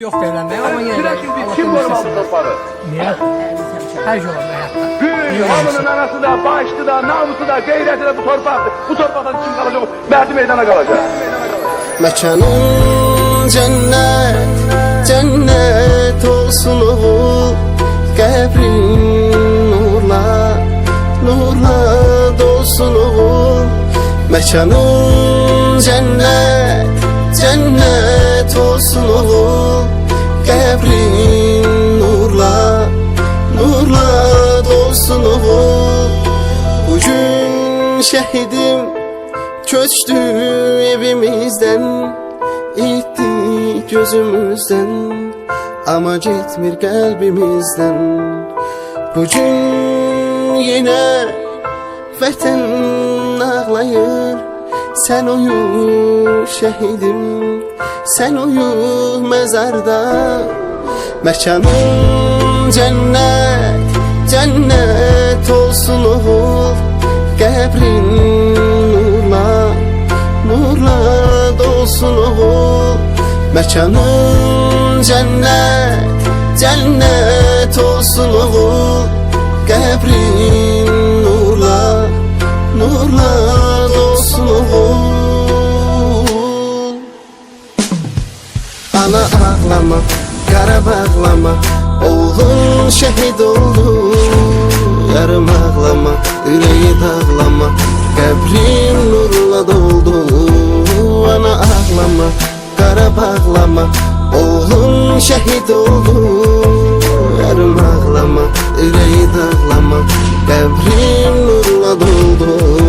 Yok verilende ama yine de Sürekli kim bir korumalı sesi var. torpağı? Niye? Her şey olur hayatta. Büyük halının anası da, başlı da, namusu da, gayreti de bu torpaktı. Bu torpaktan kim kalacak? Merdi meydana kalacak. Mekanın cennet, cennet olsun oğul Qəbrin nurla, nurla dolsun oğul Mekanın cennet, cennet olsun oğul Qəbrin nurla, nurla dolsun oğul Bugün şehidim Köçtü evimizden İtti gözümüzden Ama gitmir kalbimizden. Bugün yine Vətən ağlayır Sen uyu şehidim Sen uyu mezarda Mekanın cennet Cennet olsun oğul Qəbrin nurla Nurla dolsun oğul Mekanın cennet Cennet olsun oğul Qəbrin ağlama, qara bağlama. Oğlun şəhid oldu Yarım ağlama, ürəyi dağlama Qəbrin nurla doldu. Ana ağlama, qara bağlama. Oğlun şəhid oldu Yarım ağlama, ürəyi dağlama Qəbrin nurla doldu